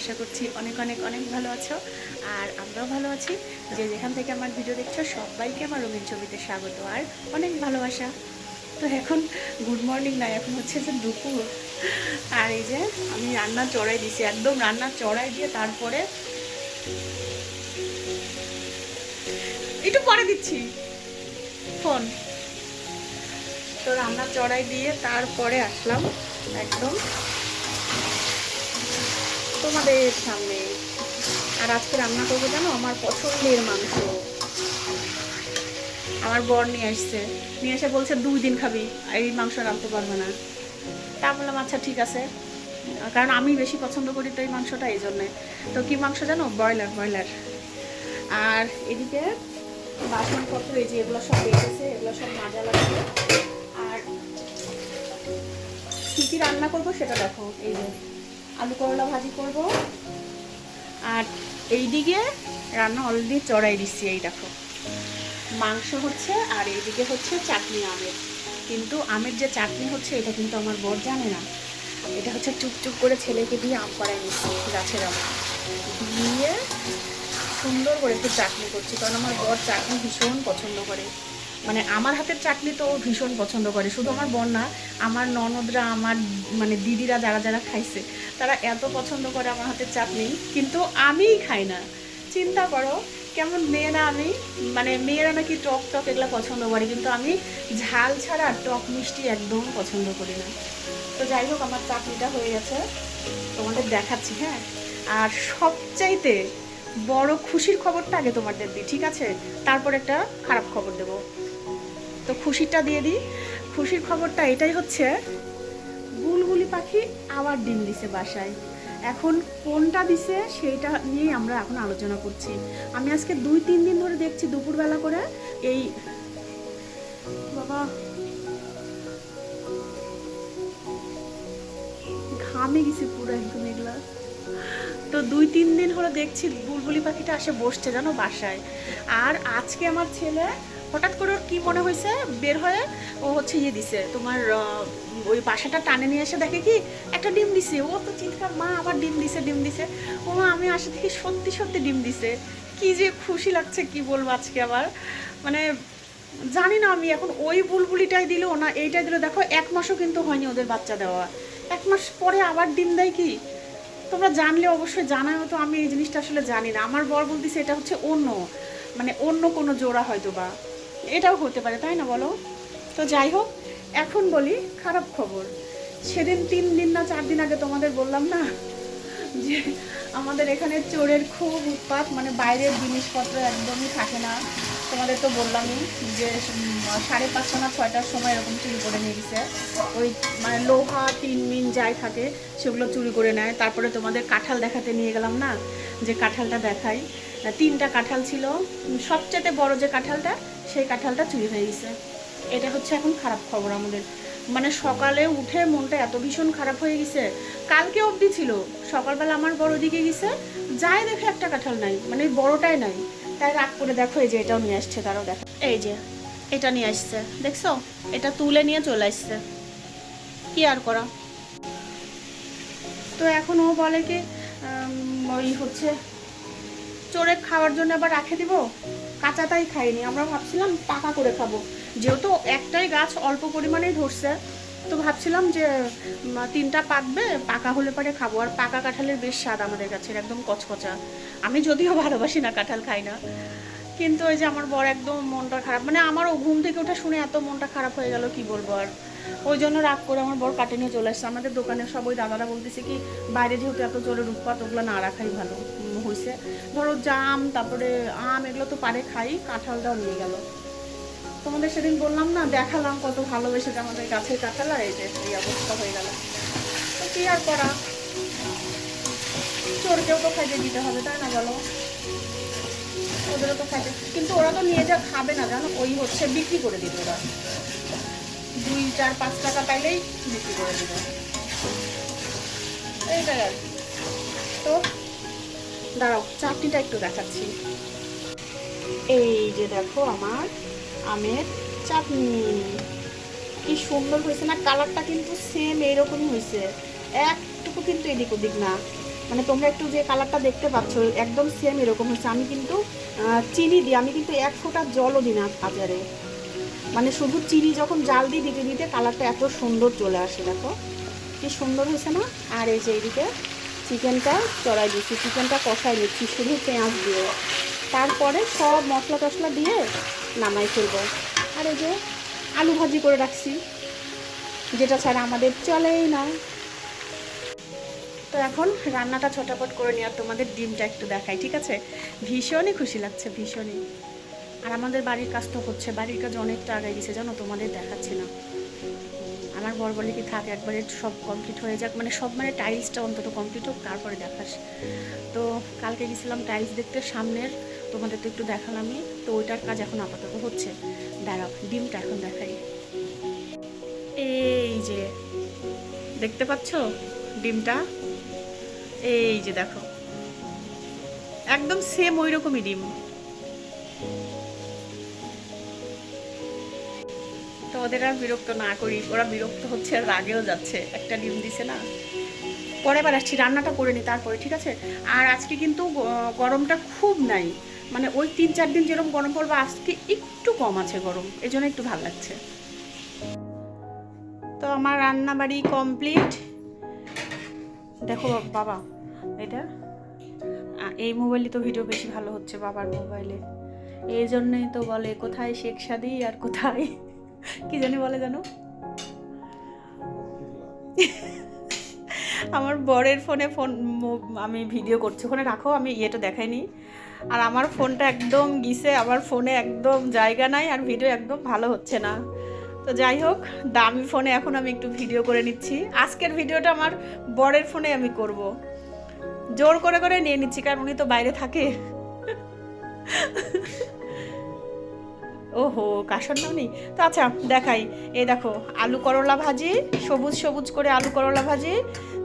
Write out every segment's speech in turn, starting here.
আশা করছি অনেক অনেক অনেক ভালো আছো। আর আমরাও ভালো আছি। যে যেখান থেকে আমার ভিডিও দেখছ, সবাইকে আমার রঙিন ছবিতে স্বাগত। আর অনেক ভালোবাসা। তো এখন গুড মর্নিং না, এখন হচ্ছে যে দুপুর। আর এই যে আমি রান্না চড়াই দিছি, একদম রান্না চড়াই দিয়ে তারপরে একটু পরে দিচ্ছি। ফোন। তো রান্না চড়াই দিয়ে তারপরে আসলাম, একদম। তোমাদের সামনে। আর আজকে রান্না করব জানো? আমার পছন্দের মাংস। আমার বর নিয়ে আসছে। নিয়ে এসে বলছে, দুই দিন খাবি, এই মাংস রাখতে পারবে না। তা বললাম আচ্ছা ঠিক আছে। কারণ আমি বেশি পছন্দ করি তো এই মাংসটা, এই জন্যে। তো কি মাংস জানো? Broiler broiler. আর এদিকে বাসনপত্র, এই যে এগুলো সব বেঁচেছে এগুলো সব মাজা লাগবে আর কী কী রান্না করব সেটা দেখো, এই যে। আলু করলা ভাজি করব। আর এইদিকে রান্না অলরেডি চড়াই দিচ্ছি, এই দেখো। মাংস হচ্ছে আর এইদিকে হচ্ছে চাটনি আমের। কিন্তু আমের যে চাটনি হচ্ছে, এটা কিন্তু আমার বর জানে না। এটা হচ্ছে চুপচুপ করে ছেলেকে দিয়ে আম করাই নিচ্ছি গাছের আম। দিয়ে সুন্দর করে একটু চাটনি করছি, কারণ আমার বর চাটনি ভীষণ পছন্দ করে। মানে আমার হাতের চাটনি তো ভীষণ পছন্দ করে, শুধু আমার বর না, আমার ননদরা, আমার মানে দিদিরা যারা যারা খাইছে তারা এত পছন্দ করে আমার হাতের চাটনি কিন্তু আমিই খাই না। চিন্তা করো, কেমন মেয়ে না আমি মানে মেয়েরা নাকি টক টক এগুলো পছন্দ করে, কিন্তু আমি ঝাল ছাড়া টক মিষ্টি একদম পছন্দ করি না। তো যাই হোক, আমার চাটনিটা হয়ে গেছে, তোমাদের দেখাচ্ছি হ্যাঁ? আর সবচাইতে বড় খুশির খবরটা আগে তোমাদের দিই, ঠিক আছে? তারপর একটা খারাপ খবর দেবো। তো খুশিটা দিয়ে দিই। খুশির খবরটা এটাই হচ্ছে পাখি আবার ডিম দিছে বাসায়। এখন কোনটা দিছে সেইটা নিয়েই আমরা এখন আলোচনা করছি। আমি আজকে দুই, তিন দিন ধরে দেখছি দুপুরবেলা করে এই বাবা, ঘামে গেছি পুরো একদম এগুলা। তো দুই, তিন দিন হলো দেখছি বুলবুলি পাখিটা আসে বসছে জানো বাসায়। আর আজকে আমার ছেলে হঠাৎ করে ওর কি মনে হয়েছে? বের হয়ে ও হচ্ছে ইয়ে দিছে, তোমার ওই বাসাটা টানে নিয়ে এসে দেখে কি একটা ডিম দিছে। ও তো চিন্তার মা আবার ডিম দিছে ডিম দিছে। ও মা, আমি আসে থেকে সত্যি সত্যি ডিম দিছে। কি যে খুশি লাগছে, কি বলব আজকে আবার। মানে জানি না আমি এখন ওই বুলবুলিটাই দিল না এইটাই দিল। দেখো, এক মাসও কিন্তু হয়নি ওদের বাচ্চা দেওয়া। এক মাস পরে আবার ডিম দেয় কি? তোমরা জানলে অবশ্যই জানাও তো আমি এই জিনিসটা আসলে জানি না। আমার বর বলতেছে এটা হচ্ছে অন্য মানে অন্য কোনো জোড়া হয়তো বা এটাও হতে পারে, তাই না বলো? তো যাই হোক, এখন বলি খারাপ খবর। সেদিন তিন দিন না চার দিন আগে তোমাদের বললাম না যে আমাদের এখানে চোরের খুব উৎপাত মানে বাইরের জিনিসপত্র একদমই থাকে না। তোমাদের তো বললামই যে সাড়ে পাঁচটা না ছয়টার সময় এরকম চুরি করে নিয়ে গেছে। ওই মানে লোহা, তিন মিন যাই থাকে, সেগুলো চুরি করে নেয়। তারপরে তোমাদের কাঁঠাল দেখাতে নিয়ে গেলাম না, যে কাঁঠালটা দেখাই। তিনটা কাঁঠাল ছিল। সবচেয়ে বড় যে কাঁঠালটা সেই কাঁঠালটা চুরি হয়ে গেছে। এটা হচ্ছে এখন খারাপ খবর আমাদের। মানে সকালে উঠে মনটা এত ভীষণ খারাপ হয়ে গেছে। কালকে অবধি ছিল। সকালবেলা আমার বড় দিকে গেছে। যাই দেখে একটা কাঁঠাল নাই। মানে বড়টাই নাই। তাই রাগ করে দেখো, এই যে এটাও নিয়ে আসছে, তারাও দেখো। এই যে, এটা নিয়ে আসছে। দেখছ? এটা তুলে নিয়ে চলে আসছে। কি আর করা? তো এখন ও বলে কি ওই হচ্ছে চোরে খাওয়ার জন্য আবার রাখে দিব? কাঁচাটাই খাইনি। আমরা ভাবছিলাম পাকা করে খাব। যেহেতু একটাই গাছ অল্প পরিমাণেই ধরছে, তো ভাবছিলাম যে তিনটা পাকবে, পাকা হলে পরে খাব। আর পাকা কাঁঠালের বেশ স্বাদ আমাদের কাছে একদম কচকচা। আমি যদিও ভালোবাসি না কাঁঠাল, খাই না। কিন্তু ওই যে আমার বর একদম মনটা খারাপ। মানে আমারও ঘুম থেকে ওঠা শুনে এত মনটা খারাপ হয়ে গেল, কি বলব আর? ওই জন্য রাগ করে আমার বর কাটে নিয়ে চলে আসছে। আমাদের দোকানের সব ওই দাদারা বলতেছে কি, বাইরে যেহেতু এত জোরে উৎপাত, ওগুলো না রাখাই ভালো। হয়েছে ধরো জাম, তারপরে আম, এগুলো তো পারে খাই, কাঁঠালটাও নিয়ে গেল। তোমাদের সেদিন বললাম না, দেখালাম কত ভালোবেসে যে আমাদের গাছের কাঁঠাল, আর এই যে এই অবস্থা হয়ে গেল। তো কি আর করা? চোরকেও তো খাইতে দিতে হবে, তাই না বলো? ওদেরও তো খাইতে কিন্তু ওরা তো নিয়ে যা খাবে না, জানো? ওই হচ্ছে বিক্রি করে দিবে ওরা। দুই, চার, পাঁচ টাকা পাইলেই বিক্রি করে দিবে। এইটাই আর কি। তো দাঁড়াও, চাটনিটা একটু দেখাচ্ছি। এই যে দেখো আমার আমের চাটনি। কি সুন্দর হয়েছে না? কালারটা কিন্তু সেম এইরকমই হয়েছে। একটুকু কিন্তু এদিক ওদিক না। মানে তোমরা একটু যে কালারটা দেখতে পাচ্ছ, একদম সেম এরকম হয়েছে। আমি কিন্তু চিনি দিই। আমি কিন্তু এক ফোঁটা জলও দিই না বাজারে। মানে শুধু চিনি যখন জাল দিই, দিতে দিতে কালারটা এত সুন্দর চলে আসে, দেখো। কি সুন্দর হয়েছে না? আর এই যে এইদিকে চিকেনটা চড়াই দিচ্ছি। চিকেনটা কষাই নিচ্ছি, শুধু পেঁয়াজ দিয়ে। তারপরে সব মশলা টশলা দিয়ে নামাই ফেলব। আর এই যে আলু ভাজি করে রাখছি, যেটা ছাড়া আমাদের চলেই না। তো এখন রান্নাটা ছটাপট করে নিয়ে আর তোমাদের ডিমটা একটু দেখাই, ঠিক আছে? ভীষণই খুশি লাগছে, ভীষণই। আর আমাদের বাড়ির কাজ তো হচ্ছে, বাড়ির কাজ অনেকটা আগে গেছে জানো? তোমাদের দেখাচ্ছি না। আমার বর বলে কি, থাক, একবারে সব কমপ্লিট হয়ে যাক। মানে সব মানে টাইলসটা অন্তত কমপ্লিট হোক, তারপরে দেখাস। তো কালকে গেছিলাম টাইলস দেখতে, সামনের, তোমাদের তো একটু দেখালামই। তো ওইটার কাজ এখন আপাতত হচ্ছে। দাঁড়াও, ডিমটা এখন দেখাই। এই যে, দেখতে পাচ্ছ ডিমটা? এই যে দেখো। একদম সেম ওই রকমই ডিম। ওদের আর বিরক্ত না করি। ওরা বিরক্ত হচ্ছে, আর রাগেও যাচ্ছে। একটা ডিম দিছে না। পরে বার আসছি, রান্নাটা করে নিই তারপরে, ঠিক আছে? আর আজকে কিন্তু গরমটা খুব নাই। মানে ওই তিন চার দিন যেরকম গরম পড়বে, আজকে একটু কম আছে গরম। এই জন্য একটু ভালো লাগছে। তো আমার রান্না বাড়ি কমপ্লিট। দেখো বাবা, এটা? এই মোবাইলে তো ভিডিও বেশি ভালো হচ্ছে বাবার মোবাইলে। এই জন্যই তো বলে, কোথায় শেখ সাদি আর কোথায়? কি জানি বলে জানো? আমার বরের ফোনে ফোন আমি ভিডিও করছি। ওখানে রাখো, আমি ইয়েটা দেখাইনি আর আমার ফোনটা একদম গিসে আমার ফোনে একদম জায়গা নাই আর ভিডিও একদম ভালো হচ্ছে না। তো যাই হোক, দামি ফোনে এখন আমি একটু ভিডিও করে নিচ্ছি। আজকের ভিডিওটা আমার বরের ফোনে আমি করব। জোর করে করে নিয়ে নিচ্ছি, কারণ উনি তো বাইরে থাকে। ওহো কাশর নাও নেই তো আচ্ছা দেখাই। এই দেখো, আলু করলা ভাজি, সবুজ সবুজ করে আলু করলা ভাজি,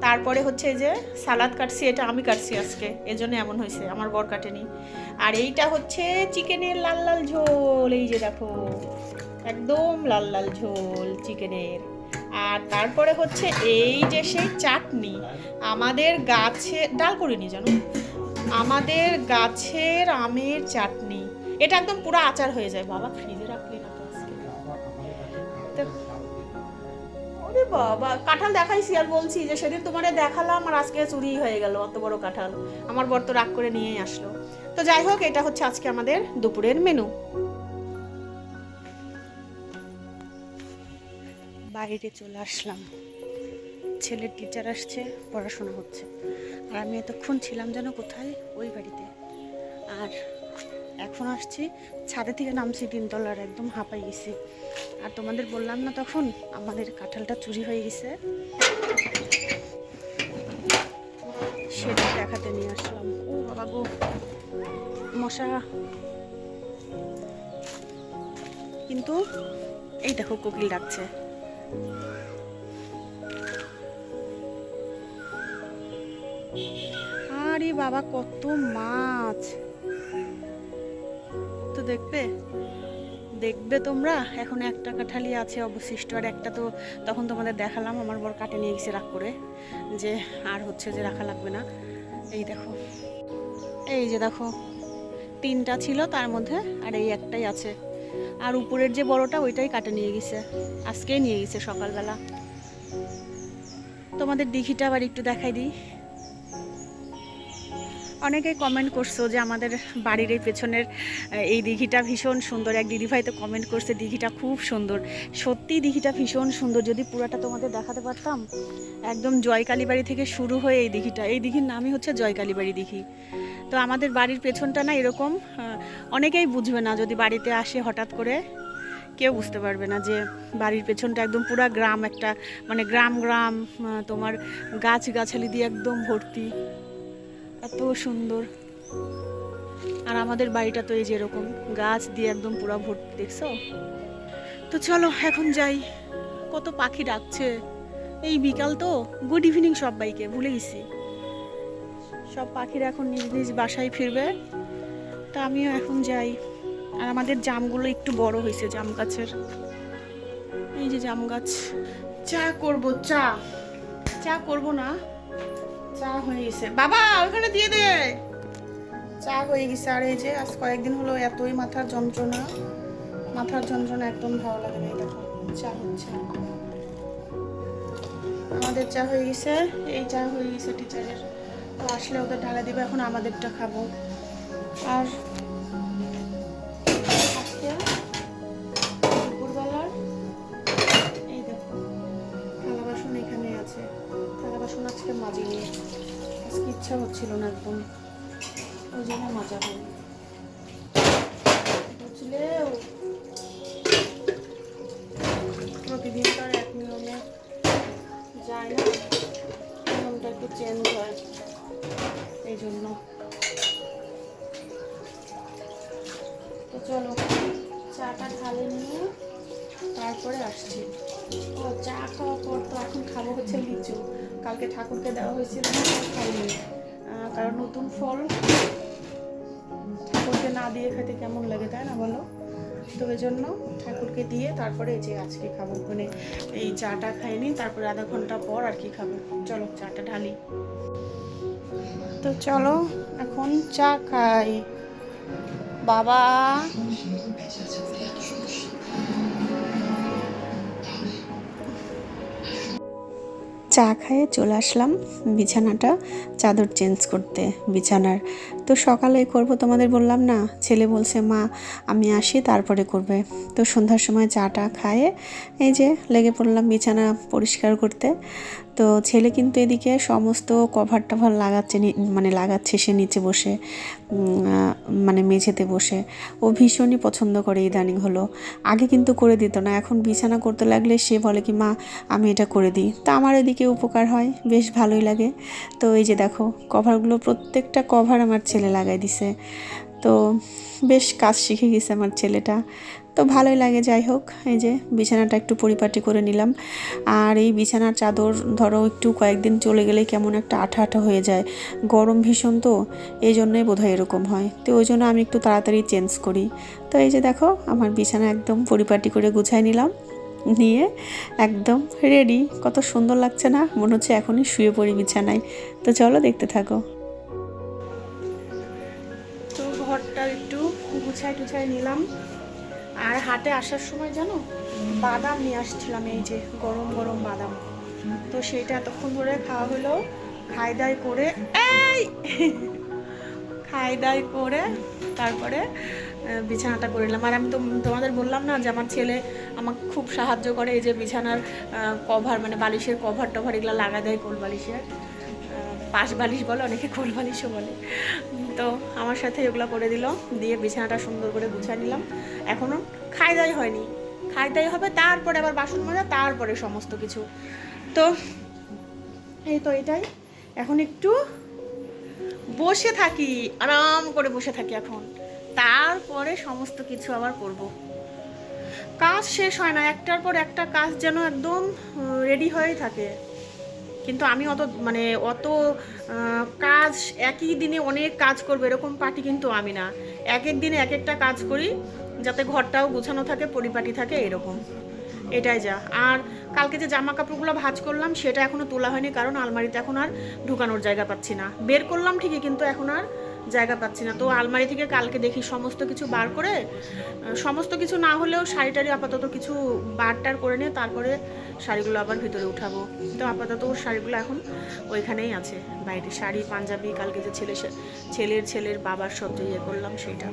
তারপরে হচ্ছে যে সালাদ কাটছি, এটা আমি কাটছি আজকে, এজন্য এমন হয়েছে, আমার বর কাটেনি। আর এইটা হচ্ছে চিকেনের লাল লাল ঝোল, এই যে দেখো, একদম লাল লাল ঝোল চিকেনের। আর তারপরে হচ্ছে এই যে সেই চাটনি, আমাদের গাছে, ডাল করিনি জানো? আমাদের গাছের আমের চাটনি এটা একদম পুরো আচার হয়ে যায়। বাবা, ফ্রিজে রাখলি না তো ওরে বাবা, কাঁঠাল দেখাইছি আর বলছি যে সেদিন তোমারে দেখালাম আর আজকে চুরি হয়ে গেল, অত বড় কাঁঠাল। আমার বর তো রাগ করে নিয়েই আসলো। তো যাই হোক, এটা হচ্ছে আজকে আমাদের দুপুরের মেনু। বাইরে চলে আসলাম। ছেলের টিচার আসছে, পড়াশোনা হচ্ছে। আর আমি এতক্ষণ ছিলাম যেন কোথায়? ওই বাড়িতে। আর এখন আসছি। ছাদে থেকে নামছি তিনতলার একদম হাঁপাই গেছি। আর তোমাদের বললাম না তখন, আমাদের কাঁঠালটা চুরি হয়ে গেছে। সেটা দেখাতে নিয়ে আসলাম। ও বাবা গো, মশা। কিন্তু এই দেখো, কোকিল ডাকছে। আরে বাবা, কত মাছ! দেখবে? দেখবে তোমরা? এখন একটা কাঁঠালি আছে অবশিষ্ট। আর একটা তো তখন তোমাদের দেখালাম, আমার বর কাটে নিয়ে গেছে রাগ করে। যে আর হচ্ছে যে রাখা লাগবে না। এই দেখো। এই যে দেখো। তিনটা ছিল তার মধ্যে, আর এই একটাই আছে। আর উপরের যে বড়টা, ওইটাই কাটে নিয়ে গেছে। আজকেই নিয়ে গেছে সকালবেলা। তোমাদের দিঘিটা আবার একটু দেখাই দিই। অনেকেই কমেন্ট করছ যে আমাদের বাড়ির এই পেছনের এই দিঘিটা ভীষণ সুন্দর। এক দিদিভাই তো কমেন্ট করছে, দিঘিটা খুব সুন্দর। সত্যি দিঘিটা ভীষণ সুন্দর। যদি পুরাটা তোমাদের দেখাতে পারতাম, একদম জয়কালীবাড়ি থেকে শুরু হয়ে এই দিঘিটা। এই দিঘির নামই হচ্ছে জয়কালীবাড়ি দিঘি। তো আমাদের বাড়ির পেছনটা না এরকম অনেকেই বুঝবে না যদি বাড়িতে আসে হঠাৎ করে। কেউ বুঝতে পারবে না যে বাড়ির পেছনটা একদম পুরা গ্রাম একটা মানে গ্রাম গ্রাম তোমার গাছ গাছালি দিয়ে একদম ভর্তি। এত সুন্দর। আর আমাদের বাড়িটা তো এই যেরকম, গাছ দিয়ে একদম পুরো ভর্তি, দেখছ? তো চলো, এখন যাই। কত পাখি ডাকছে। এই বিকাল তো গুড ইভিনিং সবাইকে, ভুলে গেছি। সব পাখিরা এখন নিজ নিজ বাসায় ফিরবে। তা আমিও এখন যাই। আর আমাদের জামগুলো একটু বড় হয়েছে, জাম গাছের। এই যে জাম গাছ। চা করব, চা। চা করব না। চা হয়ে গেছে। বাবা ওখানে দিয়ে দে। চা হয়ে গেছে। আর এই যে আজ কয়েকদিন হলো এতই মাথার যন্ত্রণা। মাথার যন্ত্রণা একদম ভালো লাগে না দেখো, চা হচ্ছে। আমাদের চা হয়ে গেছে। এই চা হয়ে গেছে টিচারের। তো আসলে ওদের ঢালা দিবে, এখন আমাদেরটা খাব। আর ইচ্ছা হচ্ছিল না একদম। ওই জন্য মজা হয়নি। বুঝলেও প্রতিদিন তো এক নিয়মে যায় না। নিয়মটা একটু চেঞ্জ হয় এই জন্য। তো চলো, চাটা ঢালে নিয়ে তারপরে আসছি। ও চা খাওয়ার পর তো এখন খাব হচ্ছে লিচু। কালকে ঠাকুরকে দেওয়া হয়েছিল খাইনি। কারণ নতুন ফল। ঠাকুরকে না দিয়ে খেতে কেমন লাগে তাই না বলো? তো ওই জন্য ঠাকুরকে দিয়ে তারপরে যে আজকে খাব। মানে এই চাটা খাইনি, তারপরে আধা ঘণ্টা পর আর কি খাব। চলো চাটা ঢালি। তো চলো, এখন চা খাই। বাবা! চা খায়ে চলে আসলাম বিছানাটা, চাদর চেঞ্জ করতে বিছানার। তো সকালে করব তোমাদের বললাম না, ছেলে বলছে, মা, আমি আসি, তারপরে করবে। তো সন্ধ্যার সময় চাটা খায়ে এই যে লেগে পড়লাম বিছানা পরিষ্কার করতে। তো ছেলে কিন্তু এদিকে সমস্ত কভার টভার লাগাচ্ছে মানে লাগাচ্ছে সে নিচে বসে মানে মেঝেতে বসে। ও ভীষণই পছন্দ করে ইদানিং হলো আগে কিন্তু করে দিত না, এখন বিছানা করতে লাগলে সে বলে কি, মা, আমি এটা করে দিই। তা আমার এদিকে উপকার হয়, বেশ ভালোই লাগে। তো এই যে দেখো কভারগুলো প্রত্যেকটা কভার আমার ছেলে লাগাই দিছে। তো বেশ কাজ শিখে গেছে আমার ছেলেটা। তো ভালোই লাগে, যাই হোক। এই যে বিছানাটা একটু পরিপাটি করে নিলাম। আর এই বিছানার চাদর ধরো একটু কয়েকদিন চলে গেলে কেমন একটা আঠা আঠা হয়ে যায়। গরম ভীষণ তো, এই জন্যই বোধহয় এরকম হয়। তো ওই জন্য আমি একটু তাড়াতাড়ি চেঞ্জ করি। তো এই যে দেখো, আমার বিছানা একদম পরিপাটি করে গুছাই নিলাম। নিয়ে একদম রেডি। কত সুন্দর লাগছে না? মনে হচ্ছে এখনই শুয়ে পড়ি বিছানায়। তো চলো দেখতে থাকো। তো ঘরটা একটু গুছাই টুছাই নিলাম। আর হাটে আসার সময় জানো? বাদাম নিয়ে আসছিলাম এই যে গরম গরম বাদাম। তো সেটা এতক্ষণ ধরে খাওয়া হলো। খাই দাই করে, এই! খাই দাই করে তারপরে বিছানাটা করে নিলাম। আর আমি তো তোমাদের বললাম না যে আমার ছেলে আমাকে খুব সাহায্য করে এই যে বিছানার কভার মানে বালিশের কভার টভার এগুলো লাগা দেয় কোল বালিশের। পাশ বালিশ বলে, অনেকে কোল বালিশও বলে তো আমার সাথে এগুলো করে দিল, দিয়ে বিছানাটা সুন্দর করে গুছিয়ে নিলাম। এখনও খাই দাই হয়নি। খাই দাই হবে, তারপরে আবার বাসন মাজা, তারপরে সমস্ত কিছু। তো এই তো এটাই। এখন একটু বসে থাকি, আরাম করে বসে থাকি এখন। তারপরে সমস্ত কিছু আবার করব। কাজ শেষ হয় না, একটার পর একটা কাজ যেন একদম রেডি হয়েই থাকে। কিন্তু আমি অত মানে অত কাজ, একই দিনে অনেক কাজ করব, এরকম পার্টি কিন্তু আমি না। এক এক দিনে এক একটা কাজ করি, যাতে ঘরটাও গুছানো থাকে, পরিপাটি থাকে, এরকম। এটাই যা। আর কালকে যে জামা কাপড়গুলো ভাজ করলাম, সেটা এখনও তোলা হয়নি, কারণ আলমারিতে এখন আর ঢুকানোর জায়গা পাচ্ছি না। বের করলাম ঠিকই, কিন্তু এখন আর জায়গা পাচ্ছি না। তো আলমারি থেকে কালকে দেখি সমস্ত কিছু বার করে সমস্ত কিছু না হলেও শাড়ি টাড়ি আপাতত কিছু বার টার করে নিয়ে তারপরে শাড়িগুলো আবার ভিতরে উঠাবো। তো আপাতত ওর শাড়িগুলো এখন ওইখানেই আছে, বাইরে শাড়ি, পাঞ্জাবি, কালকে যে ছেলে ছেলের ছেলের বাবার সব যে ইয়ে করলাম সেইটা।